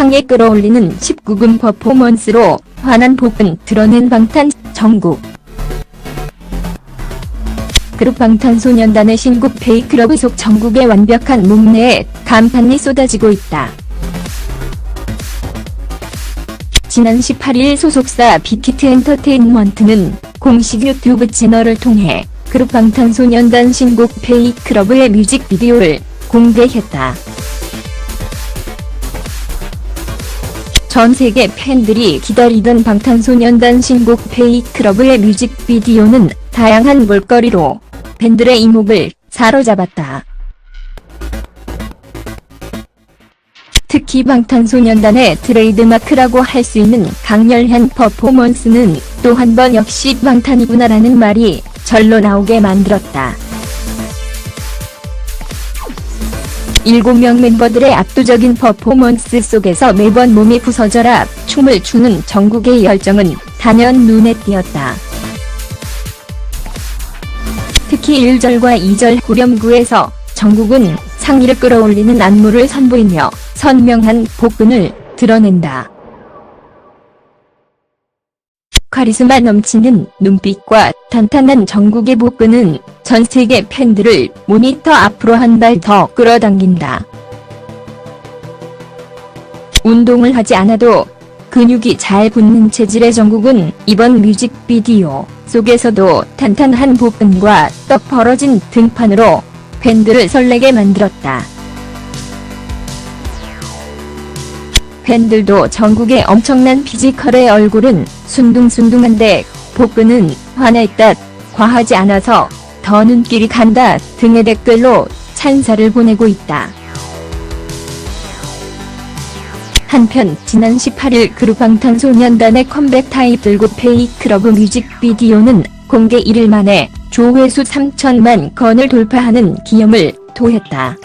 상에 끌어올리는 19금 퍼포먼스로 환한 복근 드러낸 방탄 정국. 그룹 방탄소년단의 신곡 베이클럽 속 정국의 완벽한 몸매에 감탄이 쏟아지고 있다. 지난 18일 소속사 빅히트 엔터테인먼트는 공식 유튜브 채널을 통해 그룹 방탄소년단 신곡 베이클럽의 뮤직비디오를 공개했다. 전 세계 팬들이 기다리던 방탄소년단 신곡 베이클럽의 뮤직비디오는 다양한 볼거리로 팬들의 이목을 사로잡았다. 특히 방탄소년단의 트레이드마크라고 할 수 있는 강렬한 퍼포먼스는 또 한 번 역시 방탄이구나라는 말이 절로 나오게 만들었다. 7명 멤버들의 압도적인 퍼포먼스 속에서 매번 몸이 부서져라 춤을 추는 정국의 열정은 단연 눈에 띄었다. 특히 1절과 2절 후렴구에서 정국은 상의를 끌어올리는 안무를 선보이며 선명한 복근을 드러낸다. 카리스마 넘치는 눈빛과 탄탄한 정국의 복근은 전 세계 팬들을 모니터 앞으로 한 발 더 끌어당긴다. 운동을 하지 않아도 근육이 잘 붙는 체질의 정국은 이번 뮤직비디오 속에서도 탄탄한 복근과 떡 벌어진 등판으로 팬들을 설레게 만들었다. 팬들도 정국의 엄청난 피지컬의 얼굴은 순둥순둥한데 복근은 화냈다, 과하지 않아서 더 눈길이 간다 등의 댓글로 찬사를 보내고 있다. 한편 지난 18일 그룹 방탄소년단의 컴백 타이틀곡 페이크러브 뮤직비디오는 공개 1일 만에 조회수 3천만 건을 돌파하는 기염을 토했다.